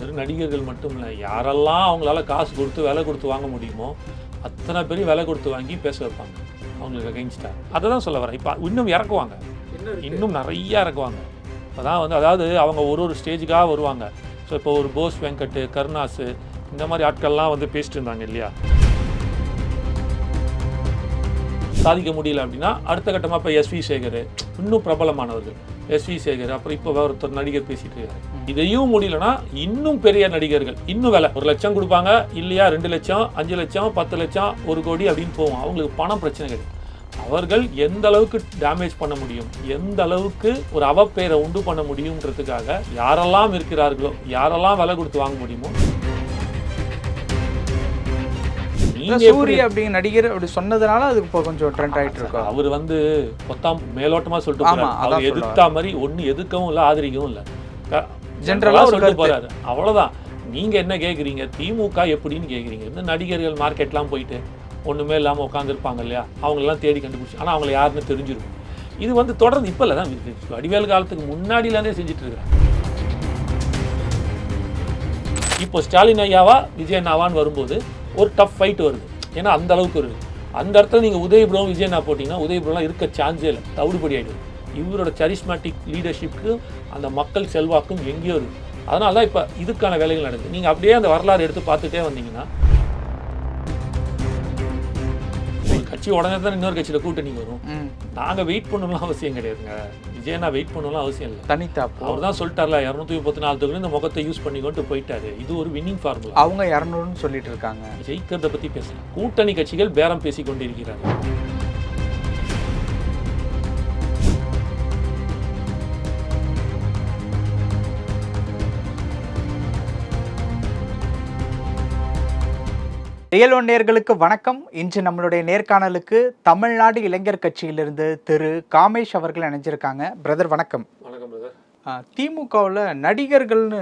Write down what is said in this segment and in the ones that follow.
வெறும் நடிகர்கள் மட்டும் இல்லை யாரெல்லாம் அவங்களால காசு கொடுத்து விலை கொடுத்து வாங்க முடியுமோ அத்தனை பேரும் விலை கொடுத்து வாங்கி பேச வைப்பாங்க. அவங்களுக்கு அகைன்ஸ்டாக அதை தான் சொல்ல வரேன். இப்போ இன்னும் இறக்குவாங்க. இன்னும் நிறைய இறக்குவாங்க. அதான் வந்து அதாவது அவங்க ஒரு ஒரு ஸ்டேஜுக்காக வருவாங்க. ஸோ இப்போ ஒரு போஸ் வெங்கட் கருணாஸ் இந்த மாதிரி ஆட்கள்லாம் வந்து பேசிட்டு இருந்தாங்க இல்லையா? சாதிக்க முடியல அப்படின்னா அடுத்த கட்டமாக இப்போ எஸ்வி சேகர் இன்னும் பிரபலமானவர்கள். எஸ்வி சேகர் அப்புறம் இப்போ வேற ஒருத்தர் நடிகர் பேசிட்டு இருக்காரு. இதையும் முடியலன்னா இன்னும் பெரிய நடிகர்கள் இன்னும் விலை. ஒரு லட்சம் கொடுப்பாங்க இல்லையா ரெண்டு லட்சம் அஞ்சு லட்சம் பத்து லட்சம் ஒரு கோடி அப்படின்னு போவோம் அவங்களுக்கு பணம் பிரச்சனை கிடையாது. அவர்கள் எந்த அளவுக்கு டேமேஜ் பண்ண முடியும் எந்த அளவுக்கு ஒரு அவப்பெயரை உண்டு பண்ண முடியுன்றதுக்காக யாரெல்லாம் இருக்கிறார்களோ யாரெல்லாம் விலை கொடுத்து வாங்க முடியுமோ சூரிய அப்படிங்கிற நடிகர் அப்படி சொன்னதுனால அதுக்கு இப்போ கொஞ்சம் ட்ரெண்ட் ஆயிட்டு இருக்கோம். அவர் வந்து பொத்தாம் மேலோட்டமா சொல்லிட்டு அவர் எதிர்த்தா மாதிரி ஒண்ணு எதுக்கவும் இல்ல ஆதரிக்கவும் இல்ல. க- General-ஆ ஒரு சொல்லிட்டு கருத்து. போறாரு. அவ்வளவுதான். நீங்க என்ன கேக்குறீங்க? திமுக எப்படின்னு கேக்குறீங்க? இந்த நடிகர்கள் மார்க்கெட்லாம் போயிட்டு ஒண்ணுமே இல்லாம உட்காந்துருப்பாங்க இல்லையா? அவங்களெல்லாம் தேடி கண்டுபிடிச்சு ஆனா அவங்களை யாருன்னு தெரிஞ்சிருக்கும் இது வந்து தொடர்ந்து இப்ப இல்ல தான் வடிவேல் காலத்துக்கு முன்னாடியிலேருந்தே செஞ்சுட்டு இருக்கிறாங்க இப்போ ஸ்டாலின் ஐயாவா விஜய் அண்ணாவான்னு வரும்போது ஒரு டஃப் ஃபைட் வருது. ஏன்னா அந்த அளவுக்கு வருது அந்த இடத்துல நீங்கள் உதயபுரம் விஜய் அண்ணா போட்டிங்கன்னா உதயபுரம்லாம் இருக்க சான்ஸே இல்லை. தவிடுபடி ஆகிடுது இவரோட சரிஸ்மேட்டிக் லீடர்ஷிப்க்கு அந்த மக்கள் செல்வாக்கும் எங்கேயோ இருக்குது அதனால தான் இப்போ இதுக்கான வேலைகள் நடக்குது. நீங்கள் அப்படியே அந்த வரலாறு எடுத்து பார்த்துட்டே வந்தீங்கன்னா ஒரு கட்சி உடனே தான் இன்னொரு கட்சியில் கூட்டணி வரும். நாங்கள் வெயிட் பண்ணணும்லாம் அவசியம் கிடையாதுங்க. விஜயண்ணா வெயிட் பண்ணணும்லாம் அவசியம் இல்லை. தனித்தாப்போ? அவர் தான் சொல்லிட்டார்ல இரநூத்தி முப்பத்தி நாலு தொகுதியில் இந்த முகத்தை யூஸ் பண்ணிக்கொண்டு போயிட்டாரு. இது ஒரு வின்னிங் ஃபார்முலா அவங்க இரநூறுன்னு சொல்லிட்டு இருக்காங்க. ஜெயிக்கிறத பத்தி பேசலாம். கூட்டணி கட்சிகள் பேரம் பேசிக் கொண்டிருக்கிறார்கள் ரியல் ஒன் நேயர்களுக்கு வணக்கம். இன்று நம்மளுடைய நேர்காணலுக்கு தமிழ்நாடு இளைஞர் கட்சியிலிருந்து திரு காமேஷ் அவர்கள் இணைஞ்சிருக்காங்க. பிரதர் வணக்கம். வணக்கம் பிரதர். திமுகவில் நடிகர்கள்னு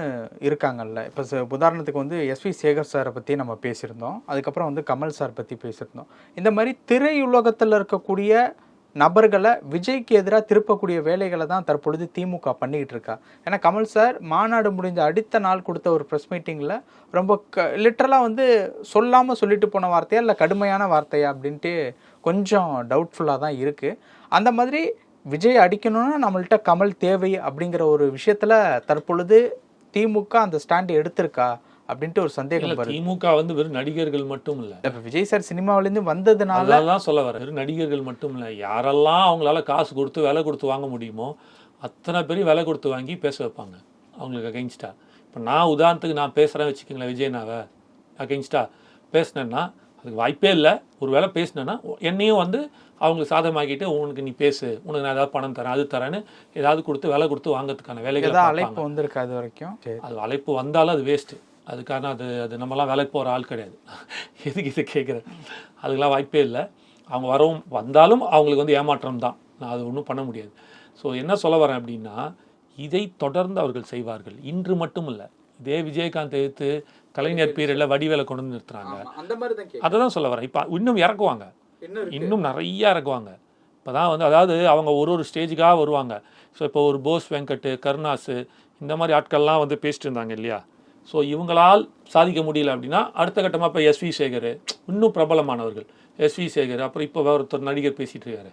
இருக்காங்கல்ல. இப்போ உதாரணத்துக்கு வந்து எஸ்வி சேகர் சாரை பற்றி நம்ம பேசியிருந்தோம். அதுக்கப்புறம் வந்து கமல் சார் பற்றி பேசியிருந்தோம். இந்த மாதிரி திரையுலகத்தில் இருக்கக்கூடிய நபர்களை விஜய்க்கு எதிராக திருப்பக்கூடிய வேலைகளை தான் தற்பொழுது திமுக பண்ணிக்கிட்டு இருக்கா. ஏன்னா கமல் சார் மாநாடு முடிஞ்ச அடுத்த நாள் கொடுத்த ஒரு ப்ரெஸ் மீட்டிங்கில் ரொம்ப க லிட்டரலாக வந்து சொல்லாமல் சொல்லிட்டு போன வார்த்தையா இல்லை கடுமையான வார்த்தையா அப்படின்ட்டு கொஞ்சம் டவுட்ஃபுல்லாக தான் இருக்குது அந்த மாதிரி விஜய் அடிக்கணும்னா நம்மள்கிட்ட கமல் தேவை அப்படிங்கிற ஒரு விஷயத்தில் தற்பொழுது திமுக அந்த ஸ்டாண்டு எடுத்திருக்கா? அப்படின்ட்டு ஒரு சந்தேகம் திமுக வந்து வெறும் நடிகர்கள் மட்டும் இல்ல. இப்ப விஜய் சார் சினிமாவிலேருந்து வந்ததுனால அதெல்லாம் சொல்ல வர வெறும் நடிகர்கள் மட்டும் இல்ல. யாரெல்லாம் அவங்களால காசு கொடுத்து விலை கொடுத்து வாங்க முடியுமோ அத்தனை பேரும் விலை கொடுத்து வாங்கி பேச வைப்பாங்க. அவங்களுக்கு அகைன்ஸ்டா இப்போ நான் உதாரணத்துக்கு நான் பேசுறேன் வச்சுக்கோங்களேன் விஜயனாவை. அகைன்ஸ்டா பேசினேன்னா அதுக்கு வாய்ப்பே இல்லை. ஒரு வேளை பேசினேன்னா என்னையும் வந்து அவங்களுக்கு சாதகமாக்கிட்டு உனக்கு நீ பேசு. உனக்கு நான் ஏதாவது பணம் தரேன் அது தரேன்னு ஏதாவது கொடுத்து விலை கொடுத்து வாங்குறதுக்கான வேலைகளை. அழைப்பு வந்திருக்கு அது வரைக்கும்? அது அழைப்பு வந்தாலும் அது வேஸ்ட்டு அதுக்கான அது அது நம்மலாம் வேலைக்கு போகிற ஆள் கிடையாது. எதுக்கு இதை கேட்குறேன்? அதுக்கெல்லாம் வாய்ப்பே இல்லை. அவங்க வரவும் வந்தாலும் அவங்களுக்கு வந்து ஏமாற்றம் தான். நான் அது ஒன்றும் பண்ண முடியாது. ஸோ என்ன சொல்ல வரேன் அப்படின்னா இதை தொடர்ந்து அவர்கள் செய்வார்கள். இன்று மட்டும் இல்லை இதே விஜயகாந்த் எடுத்து கலைஞர் பீரியடில் வடிவேலை கொண்டு வந்து நிறுத்துறாங்க. அந்த மாதிரி தான் அதை தான் சொல்ல வரேன். இப்போ இன்னும் இறக்குவாங்க. இன்னும் நிறைய இறக்குவாங்க. இப்போ தான் வந்து அதாவது அவங்க ஒரு ஒரு ஸ்டேஜுக்காக வருவாங்க. ஸோ இப்போ ஒரு போஸ் வெங்கட் கருணாஸ் இந்த மாதிரி ஆட்கள்லாம் வந்து பேசிட்டு இருந்தாங்க இல்லையா? ஸோ இவங்களால் சாதிக்க முடியல அப்படின்னா அடுத்த கட்டமாக இப்போ எஸ்வி சேகர். இன்னும் பிரபலமானவர்கள். எஸ்வி சேகர் அப்புறம் இப்போ வேற ஒருத்தர் நடிகர் பேசிட்டு இருக்காரு.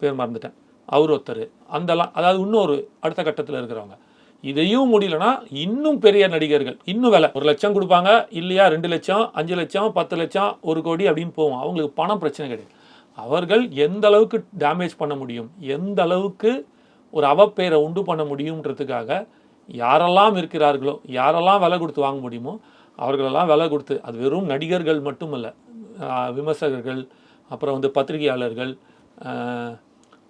பேர் மறந்துட்டேன். அவர் ஒருத்தர். அந்தலாம் அதாவது இன்னொரு அடுத்த கட்டத்தில் இருக்கிறவங்க. இதையும் முடியலன்னா இன்னும் பெரிய நடிகர்கள். இன்னும் விலை. ஒரு லட்சம் கொடுப்பாங்க இல்லையா ரெண்டு லட்சம் அஞ்சு லட்சம் பத்து லட்சம் ஒரு கோடி அப்படின்னு போவோம் அவங்களுக்கு பணம் பிரச்சனை கிடையாது. அவர்கள் எந்த அளவுக்கு டேமேஜ் பண்ண முடியும் எந்த அளவுக்கு ஒரு அவப்பெயரை உண்டு பண்ண முடியுன்றதுக்காக யாரெல்லாம் இருக்கிறார்களோ யாரெல்லாம் விலை கொடுத்து வாங்க முடியுமோ அவர்களெல்லாம் விலை கொடுத்து அது வெறும் நடிகர்கள் மட்டும் இல்லை விமர்சகர்கள் அப்புறம் வந்து பத்திரிகையாளர்கள்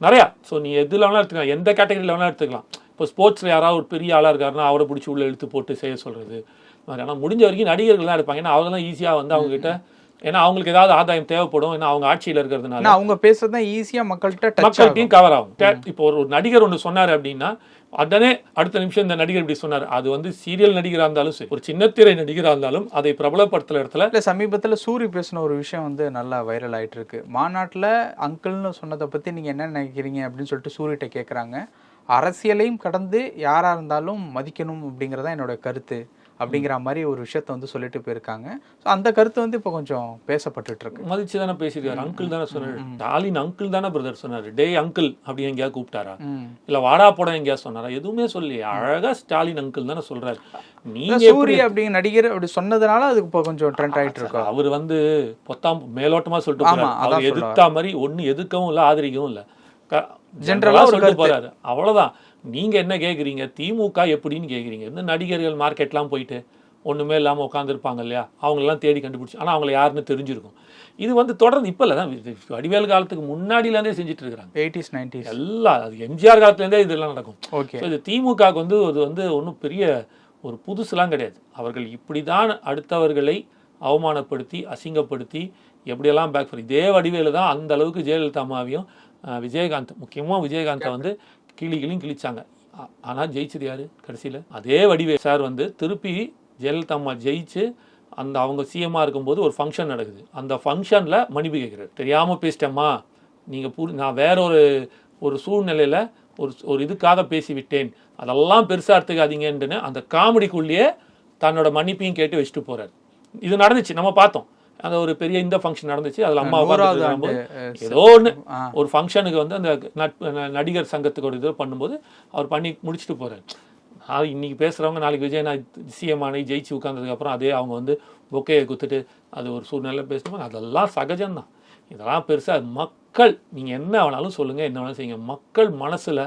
நிறையா. ஸோ நீ எதில் வேணாலும் எடுத்துக்கலாம். எந்த கேட்டகரியில் வேணாலும் எடுத்துக்கலாம். இப்போ ஸ்போர்ட்ஸில் யாராவது ஒரு பெரிய ஆளாக இருக்காருன்னா அவரை பிடிச்சி உள்ள இழுத்து போட்டு செய்ய சொல்கிறது மாதிரி. ஆனால் முடிஞ்ச வரைக்கும் நடிகர்கள் தான் எடுப்பாங்க. ஏன்னா அவங்க தான் ஈஸியாக வந்து அவங்ககிட்ட ஏன்னா அவங்களுக்கு ஏதாவது ஆதாயம் தேவைப்படும். ஏன்னா அவங்க ஆட்சியில் இருக்கிறதுனால. அவங்க பேசுறது தான் ஈஸியா மக்கள்கிட்ட மக்கள்கிட்டையும் கவர் ஆகும். இப்போ ஒரு நடிகர் ஒன்று சொன்னார் அப்படின்னா உடனே அடுத்த நிமிஷம் இந்த நடிகர் இப்படி சொன்னார். அது வந்து சீரியல் நடிகராக இருந்தாலும் சரி ஒரு சின்னத்திரை நடிகராக இருந்தாலும் அதை பிரபலப்படுத்துற இடத்துல இல்ல சமீபத்துல சூரி பேசின ஒரு விஷயம் வந்து நல்லா வைரல் ஆயிட்டு இருக்கு மாநாட்டுல அங்கிள்னு சொன்னதை பத்தி நீங்க என்ன நினைக்கிறீங்க அப்படின்னு சொல்லிட்டு சூரிட்ட கேக்குறாங்க. அரசியலையும் கடந்து யாரா இருந்தாலும் மதிக்கணும் அப்படிங்கறதா என்னோட கருத்து. அப்படிங்கிற மாதிரி ஒரு விஷயத்த வந்து சொல்லிட்டு போயிருக்காங்க. ஸோ அந்த கருத்து வந்து இப்போ கொஞ்சம் பேசப்பட்டுட்டு இருக்கு மதிச்சு தானே பேசியிருக்காரு. அங்கிள் தானே சொன்னாரு. ஸ்டாலின் அங்கிள் தானே பிரதர் சொன்னாரு. டேய் அங்கிள் அப்படி எங்கேயாவது கூப்பிட்டாரா. இல்ல வாடா போட எங்கேயாவது சொன்னாரா? எதுவுமே சொல்லி அழகா ஸ்டாலின் அங்கிள் தானே சொல்றாரு. நீங்க சூரிய அப்படிங்கிற நடிகர் அப்படி சொன்னதுனால அதுக்கு இப்போ கொஞ்சம் ட்ரெண்ட் ஆயிட்டு இருக்கோம். அவர் வந்து பொத்தாம் மேலோட்டமா சொல்லிட்டு அவர் எதிர்த்தா மாதிரி ஒண்ணு எதுக்கவும் இல்ல ஆதரிக்கவும் இல்ல. ஜெனரலா சொல்லிட்டு. போறாரு. அவ்வளவுதான். நீங்க என்ன கேக்குறீங்க? திமுக எப்படின்னு கேக்குறீங்க. இந்த நடிகர்கள் மார்க்கெட்லாம் போயிட்டு ஒண்ணுமே இல்லாம உட்காந்துருப்பாங்க இல்லையா? அவங்களெல்லாம் தேடி கண்டுபிடிச்சு ஆனா அவங்கள யாருன்னு தெரிஞ்சிருக்கும். இது வந்து தொடர்ந்து இப்ப இல்ல தான் வடிவேல் காலத்துக்கு முன்னாடில இருந்தே செஞ்சுட்டு இருக்கிறாங்க. எயிட்டிஸ் நைன்டிஸ் எல்லாம் அது எம்ஜிஆர் காலத்துல இருந்தே இதெல்லாம் நடக்கும். ஓகே இது திமுகவுக்கு வந்து அது வந்து ஒன்றும் பெரிய ஒரு புதுசுலாம் கிடையாது. அவர்கள் இப்படிதான் அடுத்தவர்களை அவமானப்படுத்தி அசிங்கப்படுத்தி எப்படியெல்லாம் பேக் பண்ணி இதே வடிவேலு தான் அந்த அளவுக்கு ஜெயலலிதா அம்மாவையும் விஜயகாந்த் முக்கியமாக விஜயகாந்தை வந்து கிளி கிளியும் கிழிச்சாங்க ஆனால் ஜெயிச்சது யார்? கடைசியில் அதே வடிவே சார் வந்து திருப்பி ஜெயலலிதா அம்மா ஜெயிச்சு அந்த அவங்க சிஎம்மாக இருக்கும்போது ஒரு ஃபங்க்ஷன் நடக்குது. அந்த ஃபங்க்ஷனில் மன்னிப்பு கேட்குறாரு தெரியாமல் பேசிட்டேம்மா. நீங்கள் புரி நான் வேற ஒரு ஒரு சூழ்நிலையில் ஒரு ஒரு இதுக்காக பேசி விட்டேன் அதெல்லாம் பெருசாக எடுத்துக்காதீங்கன்ட்டுன்னு அந்த காமெடிக்குள்ளேயே தன்னோட மன்னிப்பையும் கேட்டு வச்சுட்டு போகிறார் இது நடந்துச்சு. நம்ம பார்த்தோம். அந்த ஒரு பெரிய இந்த ஃபங்க்ஷன் நடந்துச்சு. அதில் அம்மா இருக்கும்போது ஏதோ ஒன்று. ஒரு ஃபங்க்ஷனுக்கு வந்து அந்த நட்பு நடிகர் சங்கத்துக்கு ஒரு இது பண்ணும்போது அவர் பண்ணி முடிச்சுட்டு போறாரு. நான் இன்னைக்கு பேசுறவங்க நாளைக்கு விஜய் நான் சிஎம் ஆனி ஜெயிச்சு உட்கார்ந்ததுக்கு அப்புறம் அதே அவங்க வந்து பொக்கையை குத்துட்டு அது ஒரு சூழ்நிலை பேசணும் அதெல்லாம் சகஜம்தான் இதெல்லாம் பெருசா மக்கள் நீங்க என்ன வேணாலும் சொல்லுங்க என்ன வேணாலும் செய்யுங்க. மக்கள் மனசுல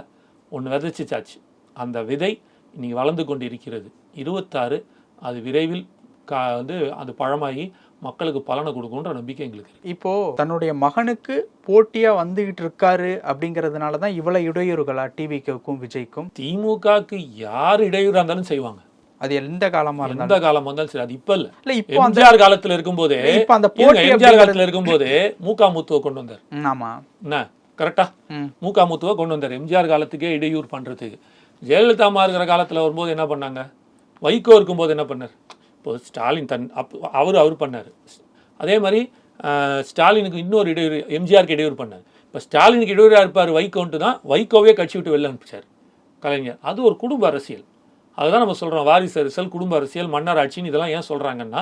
ஒன்று விதைச்சிச்சாச்சு. அந்த விதை இன்னைக்கு வளர்ந்து கொண்டு இருக்கிறது இருபத்தாறு அது விரைவில் கா வந்து அது பழமாகி மக்களுக்கு பலனை கொடுக்குன்ற நம்பிக்கை எங்களுக்கு இருக்கு. இப்போ தன்னுடைய மகனுக்கு போட்டியா வந்துகிட்டு இருக்காரு அப்படிங்கறதுனால தான் இவ்வளவு இடையூறுகளா டிவிக்கும் விஜய்க்கும்? திமுகவுக்கு யார் இடையூறா இருந்தாலும் செய்வாங்க. அது எந்த காலமா இருந்தாலும். எந்த காலம் வந்தாலும் சரி அது இப்ப இல்ல. இல்ல இப்போ எம்ஜிஆர் காலத்துல இருக்கும்போதே இப்ப அந்த போட்டி எம்ஜிஆர் காலத்துல இருக்கும்போதே மூகா முத்துவை கொண்டு வந்தார். ஆமா. என்ன? கரெக்டா. மூகா முத்துவை கொண்டு வந்தார். எம்ஜிஆர் காலத்துக்கே இடையூறு பண்றதுக்கு. ஜெயலலிதா அம்மா இருக்கிற காலத்துல வரும்போது என்ன பண்ணாங்க? வைகோ இருக்கும்போது என்ன பண்ணார்? இப்போ ஸ்டாலின் தன் அப் அவர் அவர் பண்ணார். அதே மாதிரி ஸ்டாலினுக்கு இன்னொரு இடையூறு எம்ஜிஆருக்கு இடையூறு பண்ணார். இப்போ ஸ்டாலினுக்கு இடையூறாக இருப்பார் வைகோன்ட்டு தான் வைகோவே கட்சி விட்டு வெளில அனுப்பிச்சார். கலைஞர். அது ஒரு குடும்ப அரசியல். அதுதான் நம்ம சொல்கிறோம் வாரிசு அரசியல் குடும்ப அரசியல் மன்னர் ஆட்சின்னு இதெல்லாம் ஏன் சொல்கிறாங்கன்னா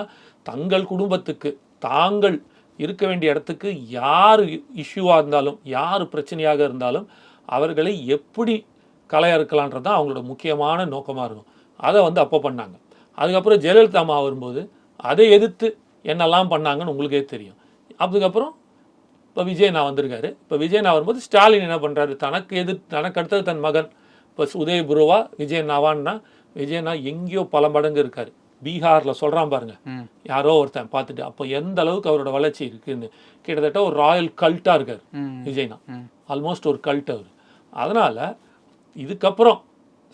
தங்கள் குடும்பத்துக்கு தாங்கள் இருக்க வேண்டிய இடத்துக்கு யார் இஷ்யூவாக இருந்தாலும் யார் பிரச்சனையாக இருந்தாலும் அவர்களை எப்படி கலையா இருக்கலான்றது தான் அவங்களோட முக்கியமான நோக்கமாக இருக்கும். அதை வந்து அப்போ பண்ணாங்க. அதுக்கப்புறம் ஜெயலலிதா அம்மா வரும்போது அதை எதிர்த்து என்னெல்லாம் பண்ணாங்கன்னு உங்களுக்கே தெரியும். அதுக்கப்புறம் இப்போ விஜய் நான் வந்திருக்காரு. இப்போ விஜய் நான் வரும்போது ஸ்டாலின் என்ன பண்ணுறாரு தனக்கு எது தனக்கு அடுத்தது தன் மகன். இப்போ உதய புருவா விஜய் நவான்னா விஜய்னா எங்கேயோ பல மடங்கு இருக்காரு. பீகாரில் சொல்கிறான் பாருங்க. யாரோ ஒருத்தன் பார்த்துட்டு அப்போ எந்த அளவுக்கு அவரோட வளர்ச்சி இருக்குன்னு. கிட்டத்தட்ட ஒரு ராயல் கல்ட்டாக இருக்கார். விஜய்னா. ஆல்மோஸ்ட் ஒரு கல்ட் அவர். அதனால் இதுக்கப்புறம்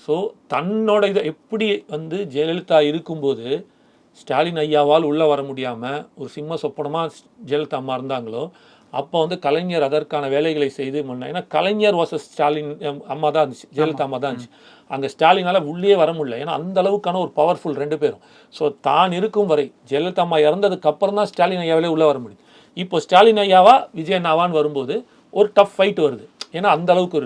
ஸோ தன்னோட இதை எப்படி வந்து ஜெயலலிதா இருக்கும்போது ஸ்டாலின் ஐயாவால் உள்ளே வர முடியாமல் ஒரு சிம்ம சொப்பனமாக ஜெயலலிதா அம்மா இருந்தாங்களோ அப்போ வந்து கலைஞர் அதற்கான வேலைகளை செய்து முன்ன ஏன்னா கலைஞர் வாசஸ் ஸ்டாலின் அம்மா தான் இருந்துச்சு ஜெயலலிதா அம்மா தான் இருந்துச்சு. அங்கே ஸ்டாலினால் உள்ளே வர முடியல. ஏன்னா அந்த அளவுக்கான ஒரு பவர்ஃபுல் ரெண்டு பேரும். ஸோ தான் இருக்கும் வரை ஜெயலலிதா அம்மா இறந்ததுக்கு அப்புறம் தான் ஸ்டாலின் ஐயாவிலே உள்ளே வர முடியும் இப்போ ஸ்டாலின் ஐயாவா விஜய் நாவான்னு வரும்போது ஒரு டஃப் ஃபைட் வருது. ஏன்னா அந்த அளவுக்கு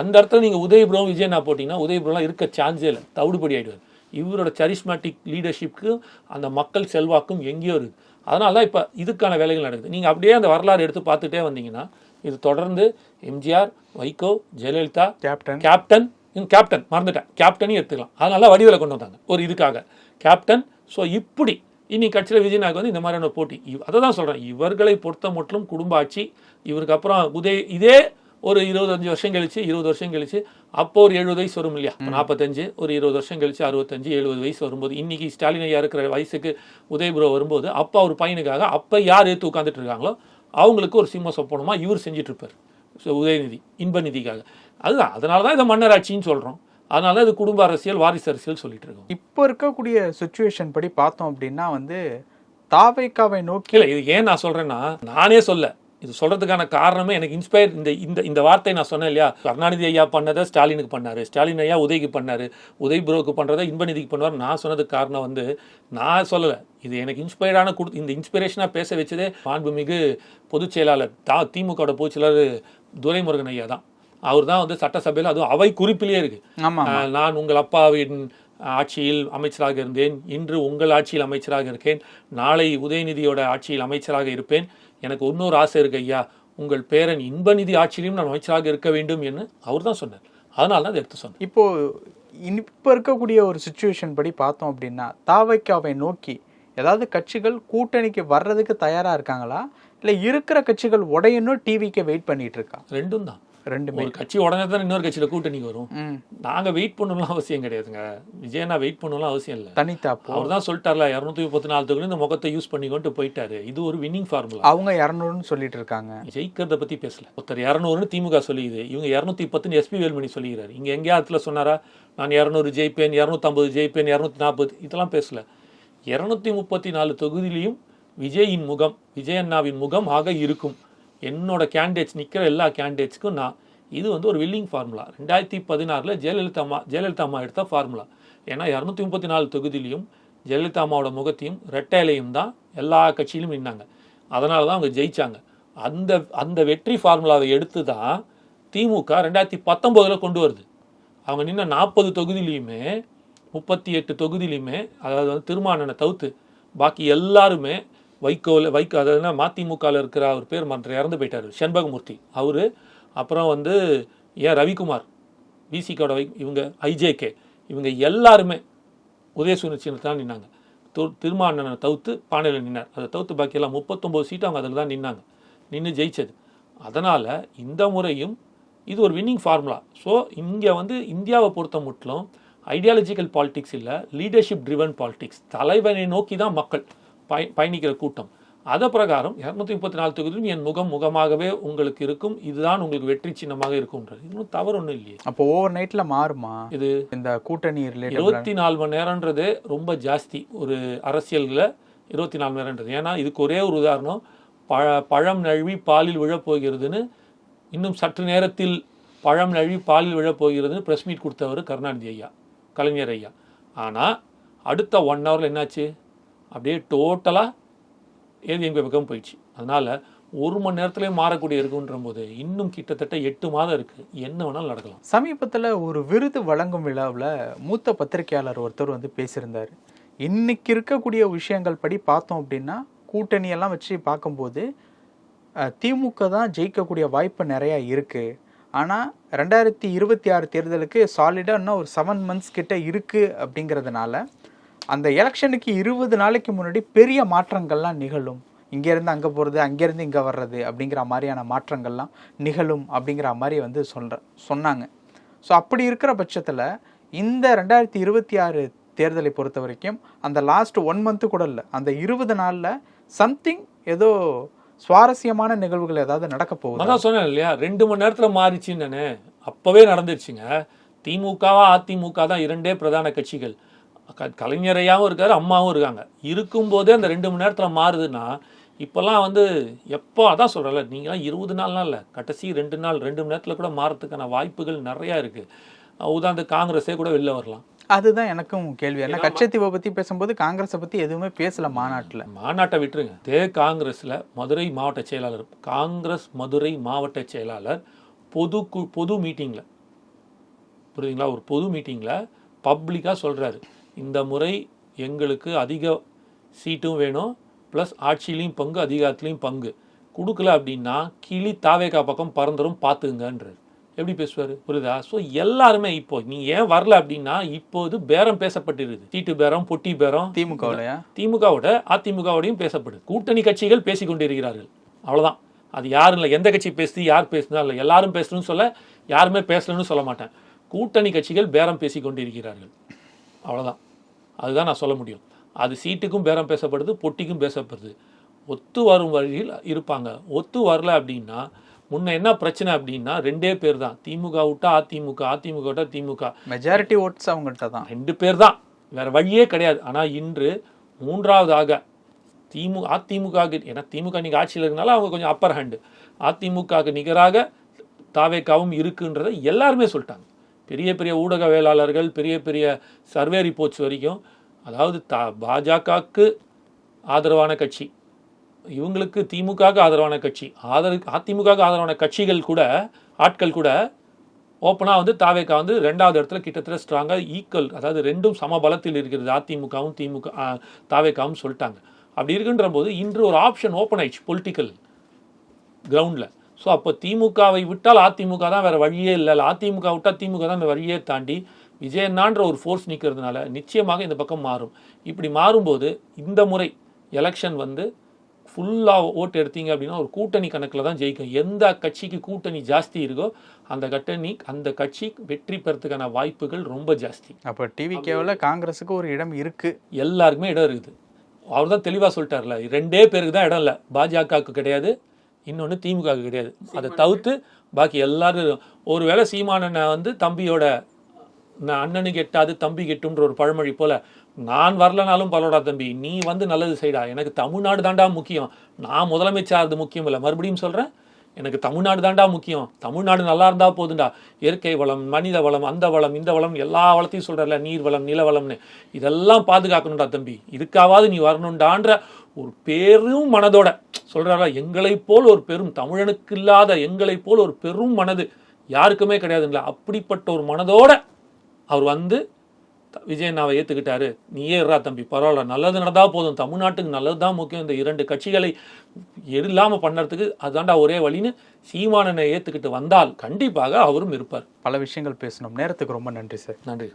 அந்த இடத்துல நீங்கள் உதயபுரம் விஜயனா போட்டிங்கன்னா உதயபுரம்லாம் இருக்க சான்ஸே இல்லை. தவிடுபடி ஆயிடுவார். இவரோட சரிஸ்மேட்டிக் லீடர்ஷிப்க்கு அந்த மக்கள் செல்வாக்கும் எங்கேயோ இருக்குது அதனால தான் இப்போ இதுக்கான வேலைகள் நடக்குது. நீங்கள் அப்படியே அந்த வரலாறு எடுத்து பார்த்துட்டே வந்தீங்கன்னா இது தொடர்ந்து MGR Vaiko Jayalalithaa captain captain captain மறந்துட்டேன். கேப்டனையும் எடுத்துக்கலாம். அதனால வடிவேல கொண்டு வந்தாங்க. ஒரு இதுக்காக. கேப்டன் ஸோ இப்படி இனி கட்சியில் விஜயநாயக் வந்து இந்த மாதிரியான போட்டி. அதை தான் சொல்கிறேன் இவர்களை பொறுத்த மட்டும் குடும்ப ஆட்சி இவருக்கு அப்புறம் உதய இதே ஒரு இருபத்தஞ்சு வருஷம் கழிச்சு இருபது வருஷம் கழிச்சு அப்போ ஒரு எழுபது வயசு வரும் இல்லையா? நாற்பத்தஞ்சு ஒரு இருபது வருஷம் கழிச்சு அறுபத்தஞ்சு எழுபது வயசு வரும்போது இன்னைக்கு ஸ்டாலின் ஐயா இருக்கிற வயசுக்கு உதயபுரோ வரும்போது அப்போ அவர் பையனுக்காக அப்போ யார் ஏற்று உட்காந்துட்டு இருக்காங்களோ அவங்களுக்கு ஒரு சிம்ம சொப்பனமா இவர் செஞ்சுட்டு இருப்பார் ஸோ உதயநிதி இன்ப நிதிக்காக அதுதான். அதனால தான் இதை மன்னராட்சின்னு சொல்கிறோம் அதனால தான் இது குடும்ப அரசியல் வாரிசு அரசியல் சொல்லிட்டு இருக்கோம். இப்போ இருக்கக்கூடிய சுச்சுவேஷன் படி பார்த்தோம் அப்படின்னா வந்து தாவைக்காவை நோக்கி இல்லை இது ஏன் நான் சொல்கிறேன்னா நானே சொல்ல. இது சொல்றதுக்கான காரணமே எனக்கு இன்ஸ்பயர் இந்த இந்த இந்த வார்த்தை நான் சொன்னேன் இல்லையா? கருணாநிதி ஐயா பண்ணதை ஸ்டாலினுக்கு பண்ணாரு. ஸ்டாலின் ஐயா உதய்க்கு பண்ணாரு. உதய் ப்ரோக்கு பண்றதை இன்பநிதிக்கு பண்ணுவார். நான் சொன்னதுக்கு காரணம் வந்து நான் சொல்லலை. இது எனக்கு இன்ஸ்பயர்டான கொடு இந்த இன்ஸ்பிரேஷனாக பேச வச்சதே மாண்புமிகு பொதுச் செயலாளர் தா திமுகவோட பொதுச் செயலாளர் துரைமுருகன் ஐயா தான். அவர் தான் வந்து சட்டசபையில் அதுவும் அவை குறிப்பிலேயே இருக்கு. ஆமா. அஹ், நான் உங்கள் அப்பாவின் ஆட்சியில் அமைச்சராக இருந்தேன். இன்று உங்கள் ஆட்சியில் அமைச்சராக இருக்கேன். நாளை உதயநிதியோட ஆட்சியில் அமைச்சராக இருப்பேன். எனக்கு இன்னொரு ஆசை இருக்கு ஐயா. உங்கள் பேரன் இன்பநிதி ஆட்சியிலும் நான் அமைச்சராக இருக்க வேண்டும் என்று அவர் தான் சொன்னார். அதனால தான் அதை எடுத்து சொன்னேன் இப்போ இப்போ இருக்கக்கூடிய ஒரு சுச்சுவேஷன் படி பார்த்தோம் அப்படின்னா தாவைக்காவை நோக்கி ஏதாவது கட்சிகள் கூட்டணிக்கு வர்றதுக்கு தயாரா இருக்காங்களா? இல்லை இருக்கிற கட்சிகள் உடையணும் டிவிக்கு வெயிட் பண்ணிட்டு இருக்கா? ரெண்டும் தான். ரெண்டுமே ஒரு கட்சி உடனே தான் இன்னொரு கட்சியில் கூட்டணிக்கு வரும். ம். நாங்கள் வெயிட் பண்ணலாம் அவசியம் கிடையாதுங்க. விஜயனா வெயிட் பண்ணலாம் அவசியம் இல்லை. தனித்தாப்போ அவர் தான் சொல்லிட்டார்ல இரநூத்தி முப்பத்தி நாலு தொகுதி இந்த முகத்தை யூஸ் பண்ணிக்கொண்டு போயிட்டாரு. இது ஒரு வின்னிங் ஃபார்முலா அவங்க இரநூறுன்னு சொல்லிட்டு இருக்காங்க. ஜெயிக்கிறத பத்தி பேசல. ஒருத்தர் இரநூறுன்னு திமுக சொல்லியுது இவங்க இரநூத்தி பத்துன்னு எஸ்பி வேல்மணி சொல்லிக்கிறாரு. இங்க எங்கேயாத்துல சொன்னாரா? நான் இரநூறு ஜெயிப்பேன் இரநூத்தம்பது ஜெயிப்பேன் இரநூத்தி நாற்பது இதெல்லாம் பேசல. இரநூத்தி முப்பத்தி நாலு தொகுதியிலையும் விஜயின் முகம் விஜய் அண்ணாவின் முகம் ஆக இருக்கும். என்னோட கேண்டிடேட்ஸ் நிற்கிற எல்லா கேண்டிடேட்ஸ்க்கும் நான் இது வந்து ஒரு வில்லிங் ஃபார்முலா ரெண்டாயிரத்தி பதினாறில் ஜெயலலிதா அம்மா ஜெயலலிதா அம்மா எடுத்த ஃபார்முலா ஏன்னா இரநூத்தி முப்பத்தி நாலு தொகுதியிலையும் ஜெயலலிதா அம்மாவோட முகத்தையும் ரெட்டையிலையும் தான் எல்லா கட்சியிலும் நின்னாங்க. அதனால தான் அவங்க ஜெயித்தாங்க அந்த அந்த வெற்றி ஃபார்முலாவை எடுத்து தான் திமுக ரெண்டாயிரத்தி பத்தொம்போதில் கொண்டு வருது. அவங்க நின்ன நாற்பது தொகுதியிலையுமே முப்பத்தி எட்டு தொகுதியிலையுமே அதாவது வந்து திருமானனை தவிர்த்து பாக்கி எல்லாருமே வைகோவில் வைகோ அதாவது மதிமுகவில் இருக்கிற அவர் பேர் மற்ற இறந்து போயிட்டார் செண்பகமூர்த்தி. அவர் அப்புறம் வந்து ஏன் ரவிக்குமார் விசிகோட வை இவங்க ஐஜேகே இவங்க எல்லாருமே உதயசூரியன் தான் நின்னாங்க. து- திருமாவளவனை தவிர்த்து பானையில் நின்னார். அதை தவிர்த்து பாக்கியெல்லாம் முப்பத்தொம்போது சீட்டு அவங்க அதில் தான் நின்னாங்க. நின்று ஜெயிச்சது. அதனால் இந்த முறையும் இது ஒரு வின்னிங் ஃபார்முலா ஸோ இங்கே வந்து இந்தியாவை பொறுத்த மட்டும் ஐடியாலஜிக்கல் பாலிடிக்ஸ் இல்லை லீடர்ஷிப் ட்ரிவன் பாலிடிக்ஸ் தலைவனை நோக்கி தான் மக்கள். பய பயணிக்கிற கூட்டம். அத பிரகாரம் இரநூத்தி முப்பத்தி நாலு தொகுதியிலும் என் முகம் முகமாகவே உங்களுக்கு இருக்கும். இதுதான் உங்களுக்கு வெற்றி சின்னமாக இருக்கும்ன்றது. இது ஒன்றும் தவறு ஒன்றும் இல்லையே. அப்போ ஓவர் நைட்ல மாறுமா? இது இந்த கூட்டணி இருபத்தி நாலு மணி நேரம்ன்றது ரொம்ப ஜாஸ்தி. ஒரு அரசியலில் இருபத்தி நாலு மணி நேரம்ன்றது. ஏன்னா இதுக்கு ஒரே ஒரு உதாரணம். பழ பழம் நழுவி பாலில் விழப் போகிறதுன்னு இன்னும் சற்று நேரத்தில் பழம் நழுவி பாலில் விழப் போகிறதுன்னு ப்ரெஸ் மீட் கொடுத்தவர் கருணாநிதி ஐயா கலைஞர் ஐயா. ஆனால் அடுத்த ஒன் ஹவரில் என்னாச்சு? அப்படியே டோட்டலாக ஏது எங்கள் பக்கம் போயிடுச்சு. அதனால் ஒரு மணி நேரத்துலேயே மாறக்கூடிய இருக்குன்ற போது இன்னும் கிட்டத்தட்ட எட்டு மாதம் இருக்குது என்ன வேணாலும் நடக்கலாம். சமீபத்தில் ஒரு விருது வழங்கும் விழாவில் மூத்த பத்திரிகையாளர் ஒருத்தர் வந்து பேசியிருந்தார். இன்னைக்கு இருக்கக்கூடிய விஷயங்கள் படி பார்த்தோம் அப்படின்னா கூட்டணியெல்லாம் வச்சு பார்க்கும்போது திமுக தான் ஜெயிக்கக்கூடிய வாய்ப்பு நிறையா இருக்கு. ஆனால் ரெண்டாயிரத்தி இருபத்தி ஆறு தேர்தலுக்கு சாலிடாக இன்னும் ஒரு செவன் மந்த்ஸ் கிட்ட இருக்கு அப்படிங்கிறதுனால அந்த எலெக்ஷனுக்கு இருபது நாளைக்கு முன்னாடி பெரிய மாற்றங்கள்லாம் நிகழும். இங்கேருந்து அங்கே போகிறது அங்கேருந்து இங்கே வர்றது அப்படிங்கிற மாதிரியான மாற்றங்கள்லாம் நிகழும் அப்படிங்கிற மாதிரி வந்து சொல்ற சொன்னாங்க. ஸோ அப்படி இருக்கிற பட்சத்தில் இந்த ரெண்டாயிரத்தி இருபத்தி ஆறு தேர்தலை பொறுத்த வரைக்கும் அந்த லாஸ்ட் ஒன் மந்த்து கூட இல்லை அந்த இருபது நாளில் சம்திங் ஏதோ சுவாரஸ்யமான நிகழ்வுகள் ஏதாவது நடக்க போகுது? நான் சொன்னேன் இல்லையா? ரெண்டு மணி நேரத்தில் மாறிச்சுன்னு அப்போவே அப்பவே நடந்துருச்சுங்க. திமுகவா அதிமுக தான் இரண்டே பிரதான கட்சிகள். க- கலைஞரையாவும் இருக்காரு அம்மாவும் இருக்காங்க. இருக்கும்போதே அந்த ரெண்டு மணி நேரத்தில் மாறுதுன்னா இப்போல்லாம் வந்து எப்போ அதான் சொல்கிறல நீங்களாம் இருபது நாள்லாம் இல்லை கடைசி ரெண்டு நாள் ரெண்டு மணி நேரத்தில் கூட மாறத்துக்கான வாய்ப்புகள் நிறையா இருக்குது உதாரணத்துக்கு காங்கிரஸே கூட வெளில வரலாம். அதுதான் எனக்கும் கேள்வி. ஏன்னா கச்சத்தீவை பற்றி பேசும்போது காங்கிரஸை பற்றி எதுவுமே பேசல மாநாட்டில். மாநாட்டை விட்டுருங்க. தே காங்கிரஸில் மதுரை மாவட்ட செயலாளர் காங்கிரஸ் மதுரை மாவட்ட செயலாளர் பொது பொது மீட்டிங்கில் புரியுதுங்களா? ஒரு பொது மீட்டிங்கில் பப்ளிக்காக சொல்கிறாரு இந்த முறை எங்களுக்கு அதிக சீட்டும் வேணும். ப்ளஸ் ஆட்சியிலையும் பங்கு அதிகாரத்துலேயும் பங்கு. கொடுக்கல அப்படின்னா கிளி தாவேக்கா பக்கம் பறந்துரும் பார்த்துங்கன்றார் எப்படி பேசுவார்? புரியுதா? ஸோ எல்லாருமே இப்போ நீ ஏன் வரல அப்படின்னா இப்போது பேரம் பேசப்பட்டிருது சீட்டு பேரம் பொட்டி பேரம். திமுகவுலையா திமுகவோட அதிமுகவோடையும் பேசப்படுது. கூட்டணி கட்சிகள் பேசிக் கொண்டிருக்கிறார்கள் அவ்வளவுதான். அது யாரும் இல்லை. எந்த கட்சி பேசுது யார் பேசுனா இல்லை. எல்லாரும் பேசணும்னு சொல்ல யாருமே பேசலன்னு சொல்ல மாட்டேன். கூட்டணி கட்சிகள் பேரம் பேசிக் கொண்டிருக்கிறார்கள் அவ்வளவுதான். அதுதான் நான் சொல்ல முடியும். அது சீட்டுக்கும் பேரம் பேசப்படுது பொட்டிக்கும் பேசப்படுது. ஒத்து வரும் வழியில் இருப்பாங்க. ஒத்து வரல அப்படின்னா முன்ன என்ன பிரச்சனை அப்படின்னா ரெண்டே பேர் தான். திமுக விட்டா அதிமுக அதிமுக விட்டா திமுக. மெஜாரிட்டி ஓட்ஸ் அவங்கள்ட்ட தான். ரெண்டு பேர் தான். வேற வழியே கிடையாது. ஆனா இன்று மூன்றாவதாக திமுக அதிமுக ஏன்னா திமுக இன்னைக்கு ஆட்சியில் இருக்கனால அவங்க கொஞ்சம் அப்பர் ஹேண்டு அதிமுகவுக்கு நிகராக தாவேக்காவும் இருக்குன்றதை எல்லாருமே சொல்லிட்டாங்க. பெரிய பெரிய ஊடகவியலாளர்கள் பெரிய பெரிய சர்வே ரிப்போர்ட்ஸ் வரைக்கும் அதாவது தா பாஜகவுக்கு ஆதரவான கட்சி இவங்களுக்கு திமுகவுக்கு ஆதரவான கட்சி ஆதர அதிமுகவுக்கு ஆதரவான கட்சிகள் கூட ஆட்கள் கூட ஓப்பனாக வந்து தாவேக்கா வந்து ரெண்டாவது இடத்துல கிட்டத்தட்ட ஸ்ட்ராங்காக ஈக்குவல் அதாவது ரெண்டும் சம பலத்தில் இருக்கிறது. அதிமுகவும் திமுக தாவேக்காவும் சொல்லிட்டாங்க. அப்படி இருக்குன்ற போது இன்று ஒரு ஆப்ஷன் ஓப்பன் ஆயிடுச்சு பொலிட்டிக்கல் கிரவுண்டில் ஸோ அப்போ திமுகவை விட்டால் அதிமுக தான் வேறு வழியே இல்லை. அதிமுக விட்டால் திமுக தான் வேறு வழியே தாண்டி விஜயண்ணான்ற ஒரு ஃபோர்ஸ் நிற்கிறதுனால நிச்சயமாக இந்த பக்கம் மாறும். இப்படி மாறும்போது இந்த முறை எலெக்ஷன் வந்து ஃபுல்லாக ஓட்டு எடுத்தீங்க அப்படின்னா ஒரு கூட்டணி கணக்கில் தான் ஜெயிக்கும். எந்த கட்சிக்கு கூட்டணி ஜாஸ்தி இருக்கோ அந்த கட்டணி அந்த கட்சி வெற்றி பெறத்துக்கான வாய்ப்புகள் ரொம்ப ஜாஸ்தி. அப்போ டிவிகேவில் காங்கிரஸுக்கு ஒரு இடம் இருக்கு. எல்லாருக்குமே இடம் இருக்குது. அவர் தான் தெளிவாக சொல்லிட்டார்ல ரெண்டே பேருக்கு தான் இடம் இல்லை. பாஜகவுக்கு கிடையாது இன்னொன்று திமுகவுக்கு கிடையாது. அதை தவிர்த்து பாக்கி எல்லாரும் ஒருவேளை சீமானனை வந்து தம்பியோட நான் அண்ணனுக்கு எட்டாது தம்பி கெட்டும்ன்ற ஒரு பழமொழி போல நான் வரலனாலும் பரவாடா தம்பி நீ வந்து நல்லது செய்டா. எனக்கு தமிழ்நாடு தாண்டா முக்கியம். நான் முதலமைச்சர் முக்கியம் இல்லை. மறுபடியும் சொல்கிறேன் எனக்கு தமிழ்நாடு தாண்டா முக்கியம். தமிழ்நாடு நல்லா இருந்தா போதுண்டா. இயற்கை வளம் மனித வளம் அந்த வளம் இந்த வளம் எல்லா வளத்தையும் சொல்கிறல நீர் வளம் நில வளம்னு. இதெல்லாம் பாதுகாக்கணும்டா தம்பி. இதுக்காவது நீ வரணும்டான்ற ஒரு பெரும் மனதோட சொல்கிறாரா எங்களைப் போல் ஒரு பெரும் தமிழனுக்கு இல்லாத எங்களைப் போல் ஒரு பெரும் மனது யாருக்குமே கிடையாதுங்களா? அப்படிப்பட்ட ஒரு மனதோட அவர் வந்து த- விஜயண்ணாவை ஏற்றுக்கிட்டாரு நீயே இருறா தம்பி பரவாயில்ல நல்லது நடந்தா போதும். தமிழ்நாட்டுக்கு நல்லது தான் முக்கியம். இந்த இரண்டு கட்சிகளை இல்லாமல் பண்ணறதுக்கு அதாண்டா ஒரே வழின்னு சீமானனை ஏற்றுக்கிட்டு வந்தால் கண்டிப்பாக அவரும் இருப்பார். பல விஷயங்கள் பேசணும் நேரத்துக்கு ரொம்ப நன்றி சார். நன்றி.